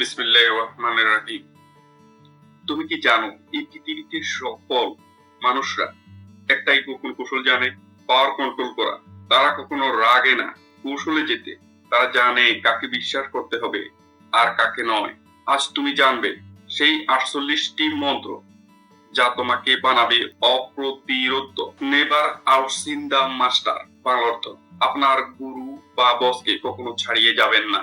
বিসমিল্লাহ তুমি কি জানো, এই পৃথিবীতে সফল মানুষরা একটাই গোপন কৌশল জানে পাওয়ার কন্ট্রোল করা। তারা কখনো রাগে না। কৌশলে যেতে তারা জানে কাকে বিশ্বাস করতে হবে আর কাকে নয়। আজ তুমি জানবে সেই আটচল্লিশটি মন্ত্র যা তোমাকে বানাবে অপ্রতিরোধ never outshine the master Bangla অর্থ, আপনার গুরু বা বসকে কখনো ছাড়িয়ে যাবেন না।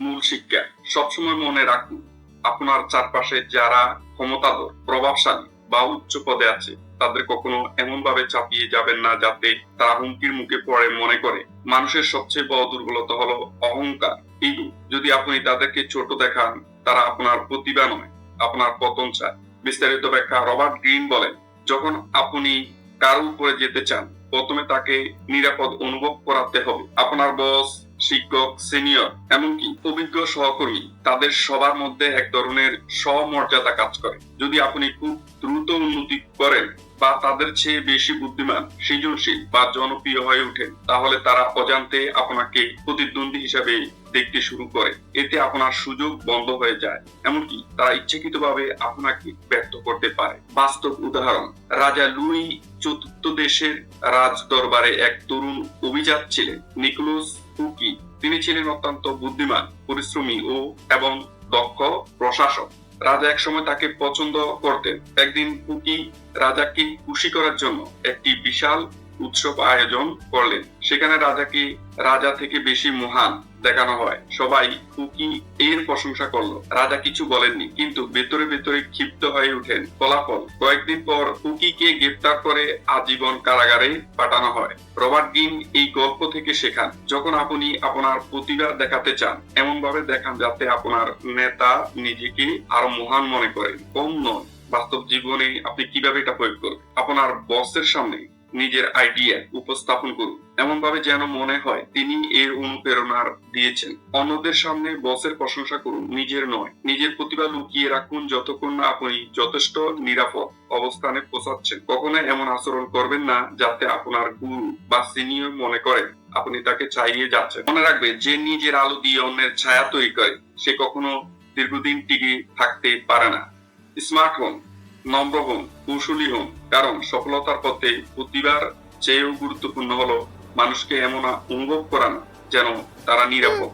মূল শিক্ষা, সবসময় মনে রাখুন, আপনার চারপাশে যারা ক্ষমতাধর, প্রভাবশালী বা উচ্চ পদে আছে, তাদের কখনো এমন ভাবে চাপিয়ে যাবেন না যাতে তারা হুমকির মুখে পড়ে মনে করে। মানুষের সবচেয়ে বড় দুর্বলতা হলো অহংকার। ইগো যদি আপনি তাদেরকে ছোট দেখান, তারা আপনার প্রতিভা নয়, আপনার পতন চায়। বিস্তারিত ব্যাখ্যা রবার্ট গ্রিন বলেন, যখন আপনি কারও উপরে যেতে চান, প্রথমে তাকে নিরাপদ অনুভব করাতে হবে। আপনার বস শিক্ষক, সিনিয়র, এমনকি অভিজ্ঞ সহকর্মী, তাদের সবার মধ্যে এক ধরনের স্বমর্যাদা কাজ করে। যদি আপনি খুব দ্রুত উন্নতি করেন বা তাদের চেয়ে বেশি বুদ্ধিমান, সৃজনশীল বা জনপ্রিয় হয়ে ওঠেন, তাহলে তারা অজান্তে আপনাকে প্রতিদ্বন্দ্বী হিসাবে দেখতে শুরু করে। এতে আপনার সুযোগ বন্ধ হয়ে যায়। এমনকি তারা ইচ্ছাকৃতভাবে আপনাকে ব্যর্থ করতে পারে। বাস্তব উদাহরণ, রাজা লুই চতুর্থ দেশের রাজ দরবারে এক তরুণ অভিজাত ছিলেন, নিকোলাস ফুকি তিনি ছিলেন অত্যন্ত বুদ্ধিমান, পরিশ্রমী ও এবং দক্ষ প্রশাসক। রাজা একসময় তাকে পছন্দ করতেন। একদিন কুকি রাজাকে খুশি করার জন্য একটি বিশাল উৎসব আয়োজন করলেন। সেখানে রাজাকে রাজা থেকে বেশি মহান দেখানো হয়। সবাই ফুকি এর প্রশংসা করল। রাজা কিছু বলেননি, কিন্তু ভেতরে ভেতরে ক্ষিপ্ত হয়ে উঠেন ফলাফল। কয়েকদিন পর ফুকিকে গ্রেপ্তার করে আজীবন কারাগারে পাঠানো হয়। রবার্ট গিন এই গল্প থেকে শেখান, যখন আপনি আপনার প্রতিভা দেখাতে চান এমন ভাবে দেখান যাতে আপনার নেতা নিজেকে আরও মহান মনে করেন। কম নয়, বাস্তব জীবনে আপনি কীভাবে এটা প্রয়োগ করবেন? আপনার বসের সামনে নিজের আইডিয়া উপস্থাপন করুন। এমন ভাবে যেন মনে হয় তিনি এর অনুপ্রেরণার দিয়েছেন। অন্যদের সামনে বসের প্রশংসা করুন, নিজের নয়। নিজের প্রতিভা লুকিয়ে রাখুন যতক্ষণ না আপনি যথেষ্ট নিরাপদ অবস্থানে পৌঁছাচ্ছেন। কখনো এমন আচরণ করবেন না যাতে আপনার গুরু বা সিনিয়র মনে করে আপনি তাকে চাইয়ে যাচ্ছেন। মনে রাখবে, যে নিজের আলো দিয়ে অন্যের ছায়া তৈরি করে, সে কখনো দীর্ঘদিন টিকে থাকতে পারে না। স্মার্ট হোম নম্র হোম কৌশলী হন কারণ সফলতার পথে প্রতিবার চেয়েও গুরুত্বপূর্ণ হলো মানুষকে এমন অনুভব করানো যেন তারা নিরাপদ।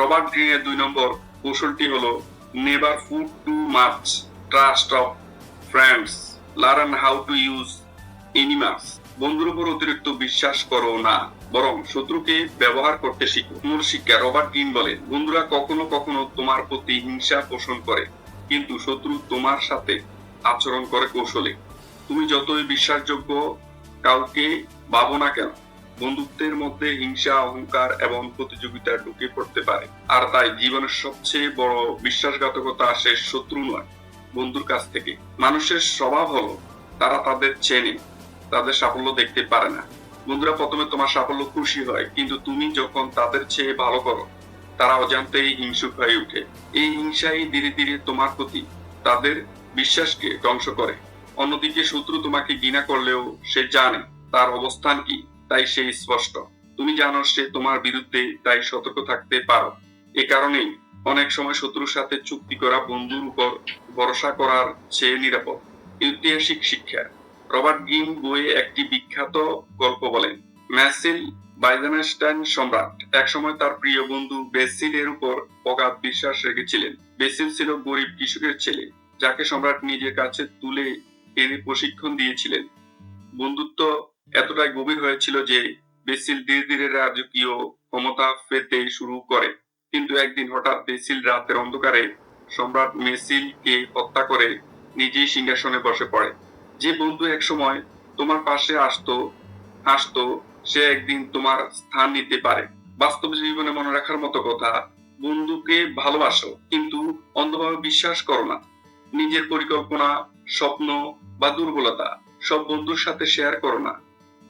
রবার্ট গ্রিনের দুই নম্বর কৌশলটি হলো never put too much trust of friends, learn how to use enemies বন্ধুর উপর অতিরিক্ত বিশ্বাস করো না, বরং শত্রুকে ব্যবহার করতে শিখো। মূল শিক্ষা রবার্ট গ্রিন বলে বন্ধুরা কখনো কখনো তোমার প্রতি হিংসা পোষণ করে, কিন্তু শত্রু তোমার সাথে আচরণ করে কৌশলে। তুমি যতই বিশ্বাসযোগ্য কাউকে ভাবো না কেন, বন্ধুত্বের মধ্যে হিংসা, অহংকার এবং প্রতিযোগিতা ঢুকে পড়তে পারে। আর তাই জীবনের সবচেয়ে বড় বিশ্বাসঘাতকতা আসে শত্রু নয়, বন্ধুর কাছ থেকে। মানুষের স্বভাব হলো, তারা তাদের চেনে, তাদের সাফল্য দেখতে পারে না। বন্ধুরা, প্রথমে তোমার সাফল্য খুশি হয়, কিন্তু তুমি যখন তাদের চেয়ে ভালো করো, তারা অজান্তেই হিংসুক হয়ে উঠে এই হিংসাই ধীরে ধীরে তোমার প্রতি তাদের বিশ্বাসকে ধ্বংস করে। অন্যদিকে শত্রু তোমাকে ঘৃণা করলেও সে জানে তার অবস্থান কি, তাই সে স্পষ্ট। তুমি জানো সে তোমার বিরুদ্ধে তাই সতর্ক থাকতে পারো। এ কারণেই অনেক সময় শত্রুর সাথে চুক্তি করা বন্ধুর উপর ভরসা করার চেয়ে নিরাপদ। ঐতিহাসিক শিক্ষা। রবার্ট গিম বইয়ে একটি বিখ্যাত গল্প বলেন, ম্যাসিল বাইজেনস্টাইন সম্রাট একসময় তার প্রিয় বন্ধু বেসিলের উপর অগাধ বিশ্বাস রেখেছিলেন। বেসিল ছিল গরিব কৃষকের ছেলে, যাকে সম্রাট নিজের কাছে তুলে এনে প্রশিক্ষণ দিয়েছিলেন। বন্ধুত্ব এতটাই গভীর হয়েছিল যে বেসিল ধীরে ধীরে রাজকীয় ক্ষমতা পেতে শুরু করে। কিন্তু একদিন হঠাৎ বেসিল রাতের অন্ধকারে সম্রাট মেসিলকে হত্যা করে নিজেই সিংহাসনে বসে পড়ে। যে বন্ধু একসময় তোমার পাশে আসতো, হাসতো, সে একদিন তোমার স্থান নিতে পারে। বাস্তব জীবনে মনে রাখার মতো কথা, বন্ধুকে ভালোবাসো, কিন্তু অন্ধভাবে বিশ্বাস করো না। নিজের পরিকল্পনা স্বপ্ন বা দুর্বলতা সব বন্ধুর সাথে শেয়ার করো না।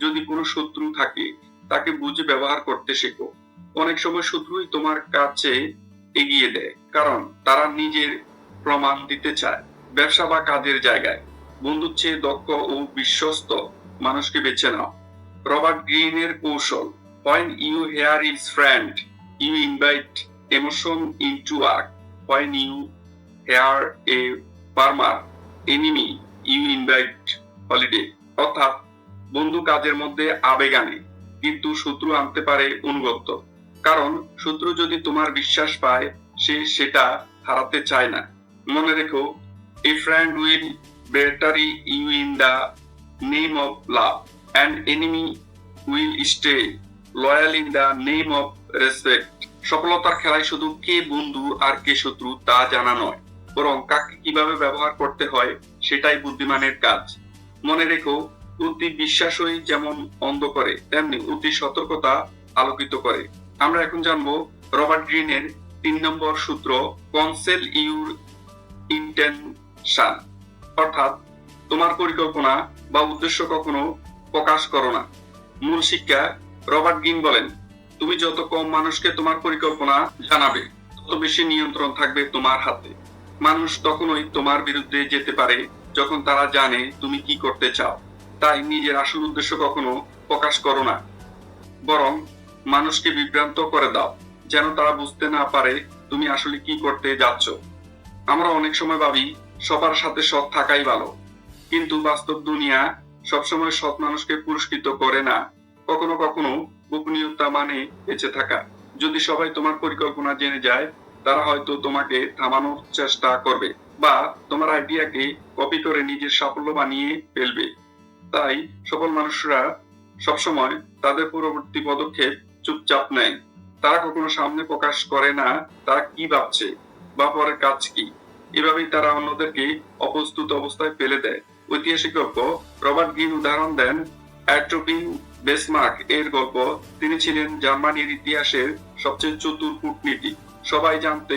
যদি কোনো শত্রু থাকে, তাকে বুঝে ব্যবহার করতে শেখো। অনেক সময় শত্রুই তোমার কাছে এগিয়ে দেয়, কারণ তারা নিজের প্রমাণ দিতে চায়। ব্যবসা বা কাজের জায়গায় বন্ধুর চেয়ে দক্ষ ও বিশ্বস্ত মানুষকে বেছে নাও। রবার্ট গ্রিনের কৌশল, when you hear his friend, you invite emotion into work when you hear a farmer enemy you invite holiday. অর্থাৎ বন্ধু কাজের মধ্যে আবেগ আনে, কিন্তু শত্রু আনতে পারে অনুগত্য। কারণ শত্রু যদি তোমার বিশ্বাস পায়, সে সেটা হারাতে চায় না। মনে রেখো a friend will betray you in the name of love and enemy will stay loyal in the name of respect সফলতার খেলায় শুধু কে বন্ধু আর কে শত্রু তা জানা নয়। বরং কাকে কীভাবে ব্যবহার করতে হয়, সেটাই বুদ্ধিমানের কাজ। মনে রেখো অতি বিশ্বাসই যেমন অন্ধ করে, তেমনি অতি সতর্কতা আলোকিত করে। আমরা এখন জানব রবার্ট গ্রিনের তিন নম্বর সূত্র, কনসেল ইউর ইন্টেনশন। অর্থাৎ, তোমার পরিকল্পনা বা উদ্দেশ্য কখনো প্রকাশ করো না। মূল শিক্ষা, রবার্ট গ্রিন বলেন, তুমি যত কম মানুষকে তোমার পরিকল্পনা জানাবে, তত বেশি নিয়ন্ত্রণ থাকবে তোমার হাতে। মানুষ তখনই তোমার বিরুদ্ধে যেতে পারে যখন তারা জানে তুমি কি করতে চাও। তাই নিজের আসল উদ্দেশ্য কখনো প্রকাশ করো না। বরং মানুষকে বিভ্রান্ত করে দাও, যেন তারা বুঝতে না পারে তুমি আসলে কি করতে যাচ্ছ। আমরা অনেক সময় ভাবি, সবার সাথে সৎ থাকাই ভালো। কিন্তু বাস্তব দুনিয়া সবসময় সৎ মানুষকে পুরস্কৃত করে না। কখনো কখনো গোপনীয়তা মানে বেঁচে থাকা। যদি সবাই তোমার পরিকল্পনা জেনে যায় তারা হয়তো তোমাকে থামানোর চেষ্টা করবে বা তোমার আইডিয়াকে কপি করে নিজের সাফল্য বানিয়ে ফেলবে। তাই সফল মানুষরা সবসময় তাদের পরবর্তী পদক্ষেপ চুপচাপ নেয়। তারা কখনো সামনে প্রকাশ করে না তারা কি ভাবছে বা পরের কাজ কি। এভাবেই তারা অন্যদেরকে অপ্রস্তুত অবস্থায় ফেলে দেয়। ঐতিহাসিক গল্প রবার্ট গিন উদাহরণ দেন অ্যাট্রোপিন বেসমার্ক এর গল্প। তিনি ছিলেন জার্মানির ইতিহাসের সবচেয়ে চতুর কূটনীতি সবাই জানতে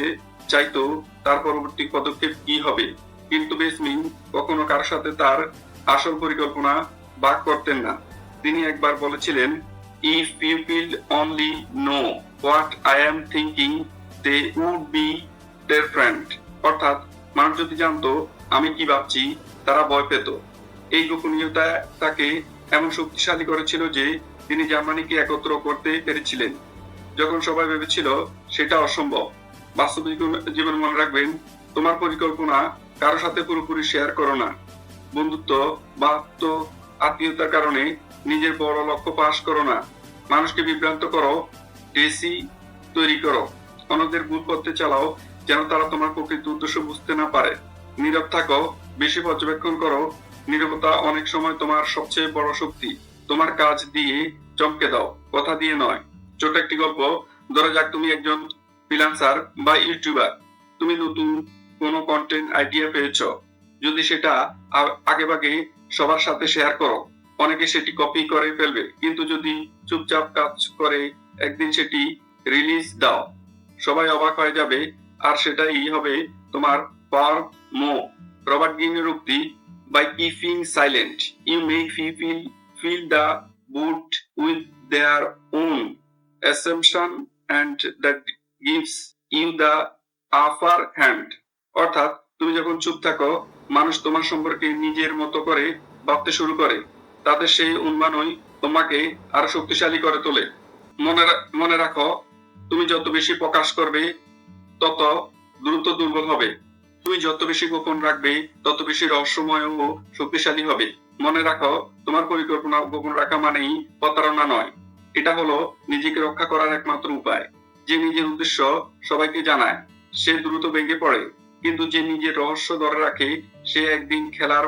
চাইতো তার পরবর্তী পদক্ষেপ কি হবে। কিন্তু বেসমিন কখনো কারোর সাথে তার আসল পরিকল্পনা ভাগ করতেন না। তিনি একবার বলেছিলেন if people only know what I am thinking they would be their friend অর্থাৎ মানুষ যদি জানতো, আমি কি ভাবছি? তারা ভয় পেত। এই গোপনীয়তা তাকে এমন শক্তিশালী করেছিল যে তিনি জার্মানিকে একত্র করতে পেরেছিলেন। যখন সবাই ভেবেছিল সেটা অসম্ভব, বাস্তবিক জীবন মনে রাখবেন, তোমার পরিকল্পনা কারও সাথে পুরোপুরি শেয়ার করো না। বন্ধুত্ব বা আত্ম আত্মীয়তার কারণে নিজের বড় লক্ষ্য পাশ করো না। মানুষকে বিভ্রান্ত করো ডেসি তৈরি করো। অন্যদের ভুল করতে চালাও, যেন তারা তোমার প্রকৃত উদ্দেশ্য বুঝতে না পারে। নীরব থাকো, বেশি পর্যবেক্ষণ করো। নীরবতা অনেক সময় তোমার সবচেয়ে বড় শক্তি। তোমার কাজ দিয়ে চমকে দাও, কথা দিয়ে নয়। ছোট একটি গল্প। ধরা যাক তুমি একজন ফ্রিল্যান্সার বা ইউটিউবার তুমি নতুন কোনো কন্টেন্ট আইডিয়া পেয়েছ। যদি সেটা আগে ভাগে সবার সাথে শেয়ার করো। অনেকে সেটি কপি করে ফেলবে। কিন্তু যদি চুপচাপ কাজ করে, একদিন সেটি রিলিজ দাও। সবাই অবাক হয়ে যাবে, আর সেটাই হবে তোমার পাওয়ার মো। রবার্ট গিনের উক্তি by keeping silent you may fill fill the void with their own assumption and that gives you the upper hand. অর্থাৎ, তুমি যখন চুপ থাকো, মানুষ তোমার সম্পর্কে নিজের মতো করে ভাবতে শুরু করে। তাদের সেই উন্মানই তোমাকে আরও শক্তিশালী করে তোলে। মনে মনে রাখো, তুমি যত বেশি প্রকাশ করবে, তত দ্রুত দুর্বল হবে। তুমি যত বেশি গোপন রাখবে, তত বেশি রহস্যময় ও শক্তিশালী হবে। মনে রাখো, তোমার পরিকল্পনা গোপন রাখা মানেই প্রতারণা নয়। এটা হলো নিজেকে রক্ষা করার একমাত্র উপায়। যে নিজের উদ্দেশ্য সবাইকে জানায়, সে দ্রুত ভেঙে পড়ে, কিন্তু যে নিজের রহস্য ধরে রাখে, সে একদিন খেলার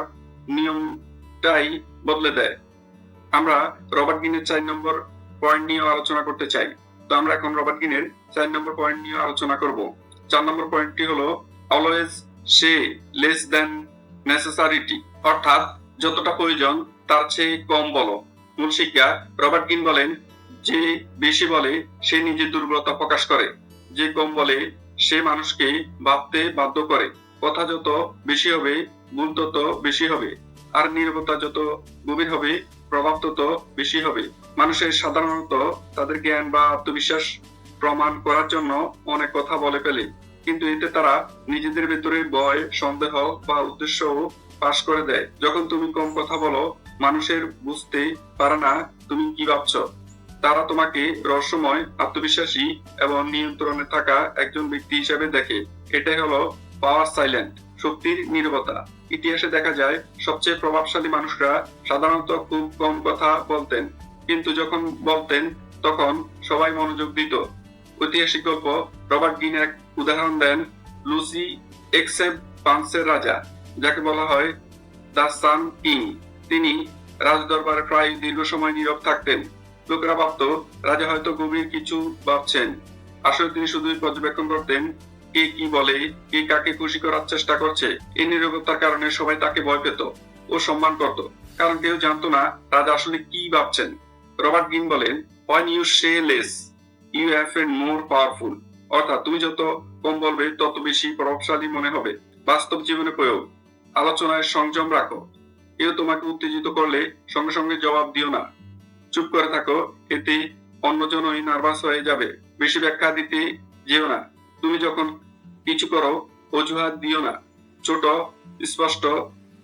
নিয়মটাই বদলে দেয়। আমরা রবার্ট গিনের চার নম্বর পয়েন্ট নিয়ে আলোচনা করতে চাই। তো আমরা এখন রবার্ট গিনের চার নম্বর পয়েন্ট নিয়ে আলোচনা করব। চার নম্বর পয়েন্টটি হলো অলওয়েজ সে লেস দেন নেসেসারিটি অর্থাৎ যতটা প্রয়োজন, তার চেয়ে কম বলো। মূল শিক্ষা রবার্ট গিন বলেন যে বেশি বলে, সে নিজের দুর্বলতা প্রকাশ করে। যে কম বলে, সে মানুষকে ভাবতে বাধ্য করে। কথা যত বেশি হবে ভুল তত বেশি হবে। আর নিরবতা যত গভীর হবে, প্রভাব তত বেশি হবে। মানুষের সাধারণত তাদের জ্ঞান বা আত্মবিশ্বাস প্রমাণ করার জন্য অনেক কথা বলে ফেলে। কিন্তু এতে তারা নিজেদের ভেতরে ভয়, সন্দেহ বা উদ্দেশ্য পাশ করে দেয়। যখন তুমি কম কথা বলো, মানুষের বুঝতে পারে না তুমি কি ভাবছ। তারা তোমাকে রহস্যময়, আত্মবিশ্বাসী এবং নিয়ন্ত্রণে থাকা একজন ব্যক্তি হিসেবে দেখে। এটাই হলো পাওয়ার সাইলেন্ট শক্তির নীরবতা। ইতিহাসে দেখা যায়, সবচেয়ে প্রভাবশালী মানুষরা সাধারণত খুব কম কথা বলতেন। কিন্তু যখন বলতেন, তখন সবাই মনোযোগ দিত। ঐতিহাসিক গল্প রবার্ট গিন এক উদাহরণ দেন, লুসি এক্সেপ পান্সের রাজা, যাকে বলা হয় দ্য সান কিং। তিনি রাজদরবারে প্রায় দীর্ঘ সময় নীরব থাকতেন। লোকেরা ভাবত, রাজা হয়তো গভীর কিছু ভাবছেন। আসলে তিনি শুধুই পর্যবেক্ষণ করতেন, কে কি বলে, কে কাকে খুশি করার চেষ্টা করছে। এই নীরবতার কারণে সবাই তাকে ভয় পেত ও সম্মান করত, কারণ কেউ জানতো না রাজা আসলে কি ভাবছেন। রবার্ট গিন বলেন, when you say less, you have a more powerful. অর্থাৎ তুমি যত কম বলবে, তত বেশি প্রভাবশালী মনে হবে। বাস্তব জীবনে প্রয়োগ। আলোচনায় সংযম রাখো। কেউ তোমাকে উত্তেজিত করলে সঙ্গে সঙ্গে জবাব দিও না। চুপ করে থাকো, এতে অন্যজনই নার্ভাস হয়ে যাবে। বেশি ব্যাখ্যা দিতে যেও না। তুমি যখন কিছু করো, অজুহাত দিও না। ছোট, স্পষ্ট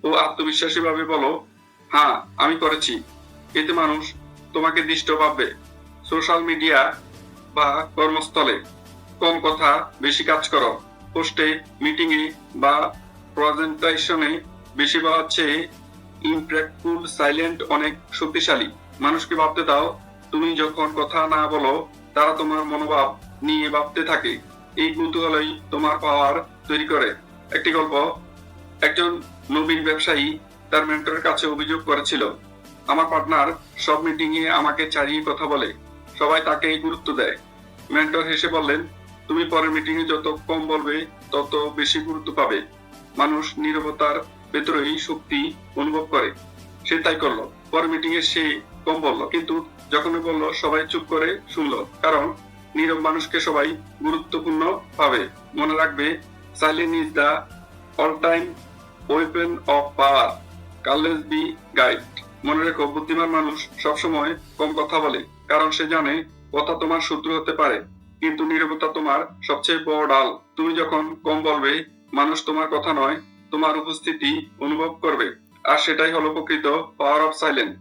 ও আত্মবিশ্বাসী ভাবে বলো হ্যাঁ আমি করেছি। এতে মানুষ তোমাকে দৃষ্ট ভাববে। সোশ্যাল মিডিয়া বা কর্মস্থলে কম কথা বেশি কাজ করো। পোস্টে মিটিং এ বা প্রেজেন্টেশনে বেশি বলার চেয়ে ইমপ্র্যাক্টফুল সাইলেন্ট, অনেক শক্তিশালী। মানুষকে ভাবতে দাও, তুমি যখন কথা না বলো, তারা তোমার মনোভাব নিয়ে ভাবতে থাকে। এই কৌতূহলই তোমার পাওয়ার তৈরি করে। একটি গল্প, একজন নবীন ব্যবসায়ী তার মেন্টরের কাছে অভিযোগ করেছিল, আমার পার্টনার সব মিটিং এ আমাকে ছাড়িয়ে কথা বলে, সবাই তাকে গুরুত্ব দেয়। মেন্টর হেসে বললেন, তুমি পরের মিটিং এ যত কম বলবে, তত বেশি গুরুত্ব পাবে। মানুষ নীরবতার ভেতরেই শক্তি অনুভব করে। সে তাই করল। পরের মিটিং এ সে কম বলল। কিন্তু যখন বলল, সবাই চুপ করে শুনলো। কারণ নীরব মানুষকে সবাই গুরুত্বপূর্ণ পাবে মনে রাখবে silent is the all time weapon of power careless be guide মনে রেখো, বুদ্ধিমান মানুষ সবসময় কম কথা বলে, কারণ সে জানে কথা তোমার শত্রু হতে পারে। কিন্তু নীরবতা তোমার সবচেয়ে বড় ডাল তুমি যখন কম বলবে, মানুষ তোমার কথা নয়, তোমার উপস্থিতি অনুভব করবে। আর সেটাই হলো প্রকৃত পাওয়ার অফ সাইলেন্ট